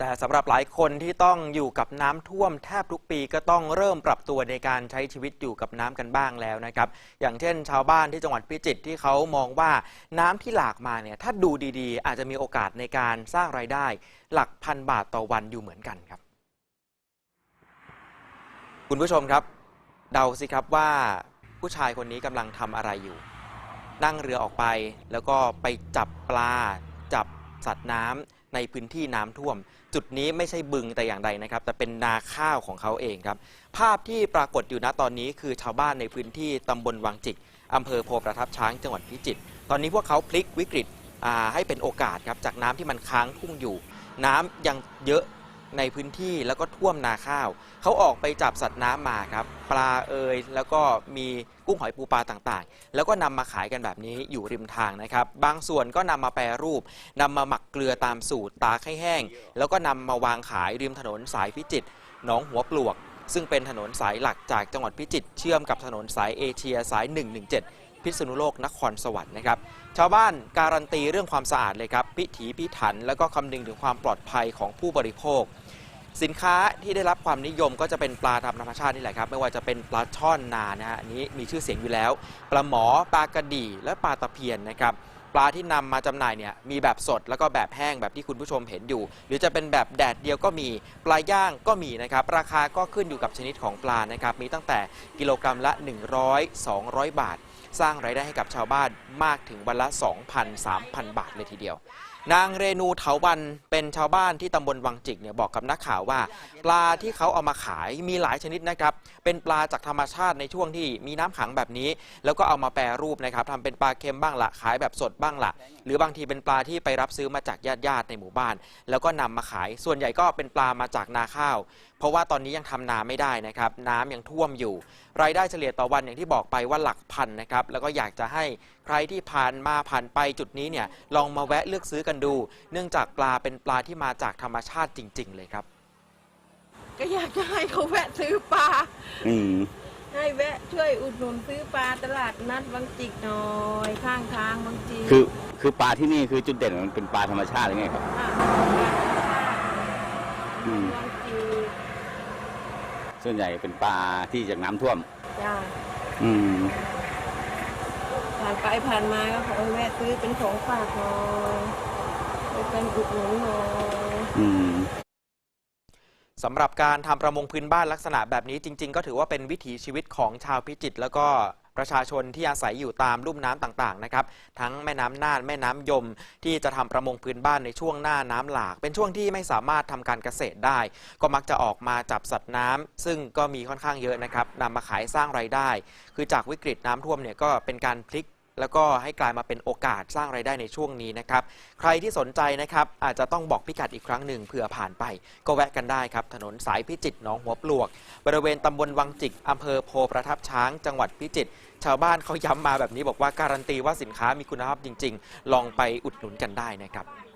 แต่สำหรับหลายคนที่ต้องอยู่กับน้ำท่วมแทบทุกปีก็ต้องเริ่มปรับตัวในการใช้ชีวิตอยู่กับน้ำกันบ้างแล้วนะครับ อย่างเช่น ชาวบ้านที่จังหวัดพิจิตรที่เขามองว่าน้ำที่หลากมาเนี่ยถ้าดูดีๆ อาจจะมีโอกาสในการสร้างรายได้ หลักพันบาทต่อวันอยู่เหมือนกันครับ คุณผู้ชมครับ เดาสิครับว่าผู้ชายคนนี้กำลังทำอะไรอยู่ นั่งเรือออกไปแล้วก็ไปจับปลา จับสัตว์น้ำ ในพื้นที่น้ำท่วม จุดนี้ไม่ใช่บึงแต่อย่างใดนะครับ แต่เป็นนาข้าวของเขาเองครับ ภาพที่ปรากฏอยู่ณตอนนี้คือชาวบ้านในพื้นที่ตำบลวังจิกอำเภอโพประทับช้างจังหวัดพิจิตรตอนนี้พวกเขาพลิกวิกฤตให้เป็นโอกาสครับจากน้ำที่มันค้างทุ่งอยู่ น้ำยังเยอะ ในพื้นที่แล้วก็ท่วมนาข้าว เขาออกไปจับสัตว์น้ำมาครับ ปลาเอยแล้วก็มีกุ้งหอยปูปลาต่างๆ แล้วก็นำมาขายกันแบบนี้อยู่ริมทางนะครับ บางส่วนก็นำมาแปรรูปนำมาหมักเกลือตามสูตรตากให้แห้ง แล้วก็นำมาวางขายริมถนนสายพิจิตรหนองหัวปลวก ซึ่งเป็นถนนสายหลักจากจังหวัดพิจิตรเชื่อมกับถนนสายเอเชียสาย 117 พิษณุโลกนครสวรรค์นะครับชาวบ้านการันตีเรื่องความสะอาดเลยครับพิถีพิถัน แล้วก็คำนึงถึงความปลอดภัยของผู้บริโภค สินค้าที่ได้รับความนิยมก็จะเป็นปลาตามธรรมชาตินี่แหละครับ ไม่ว่าจะเป็นปลาช่อนนานะฮะนี้มีชื่อเสียงอยู่แล้ว ปลาหมอปลากระดี่และปลาตะเพียนนะครับปลาที่นำมาจำหน่ายเนี่ยมีแบบสดแล้วก็แบบแห้งแบบที่คุณผู้ชมเห็นอยู่ หรือจะเป็นแบบแดดเดียวก็มีปลาย่างก็มีนะครับ ราคาก็ขึ้นอยู่กับชนิดของปลานะครับ มีตั้งแต่กิโลกรัมละ 100 200 บาท สร้างรายได้ให้กับชาวบ้านมากถึงวันละ 2,000 3,000 บาทเลยทีเดียว นางเรนูเถาวันเป็นชาวบ้านที่ตำบลวังจิกเนี่ยบอกกับนักข่าวว่า ปลาที่เขาเอามาขายมีหลายชนิดนะครับ เป็นปลาจากธรรมชาติในช่วงที่มีน้ำขังแบบนี้ แล้วก็เอามาแปรรูปนะครับทำเป็นปลาเค็มบ้างละขายแบบสดบ้างละหรือบางทีเป็นปลาที่ไปรับซื้อมาจากญาติญาติๆในหมู่บ้าน แล้วก็นำมาขาย ส่วนใหญ่ก็เป็นปลามาจากนาข้าว เพราะว่าตอนนี้ยังทำนาไม่ได้นะครับ น้ำยังท่วมอยู่ รายได้เฉลี่ยต่อวันอย่างที่บอกไปว่าหลักพันนะครับแล้วก็อยากจะให้ ใครที่ผ่านมาผ่านไปจุดนี้เนี่ยลองมาแวะเลือกซื้อกันดู เนื่องจากปลาเป็นปลาที่มาจากธรรมชาติจริง ๆ เลยครับ ก็อยากจะให้เขาแวะซื้อปลาอืมให้แวะช่วยอุดหนุนซื้อปลาตลาดนัดบางจิกหน่อยข้างทางบางจิกคือคือปลาที่นี่คือจุดเด่นมันเป็นปลาธรรมชาติหรือไงครับค่ะอืม บางจิกส่วนใหญ่เป็นปลาที่จากน้ำท่วมจ้าอืมผ่านไปผ่านมาก็ขอแวะซื้อเป็นของฝากหน่อยไปเป็นอุดหนุนหน่อยอืมสำหรับการทำประมงพื้นบ้านลักษณะแบบนี้จริง ๆ ก็ถือว่าเป็นวิถีชีวิตของชาวพิจิตรแล้วก็ประชาชนที่อาศัยอยู่ตามลุ่มน้ำต่างๆนะครับ ทั้งแม่น้ำน่านแม่น้ำยม ที่จะทำประมงพื้นบ้านในช่วงหน้าน้ำหลาก เป็นช่วงที่ไม่สามารถทำการเกษตรได้ ก็มักจะออกมาจับสัตว์น้ำซึ่งก็มีค่อนข้างเยอะนะครับนำมาขายสร้างไรายได้ คือจากวิกฤตน้ำท่วมเนี่ยก็เป็นการพลิก แล้วก็ให้กลายมาเป็นโอกาสสร้างไรายได้ในช่วงนี้นะครับ ใครที่สนใจนะครับอาจจะต้องบอกพิกัดอีกครั้งหนึ่งเผื่อผ่านไป ก็แวะกันได้ครับ ถนนสายพิจิตรหนองหัวปลวก บริเวณตำบลวังจิกอำเภอโพประทับช้างจังหวัดพิจิตรชาวบ้านเขาย้ำมาแบบนี้บอกว่าการันตีว่าสินค้ามีคุณภาพจริง ๆ ลองไปอุดหนุนกันได้นะครับ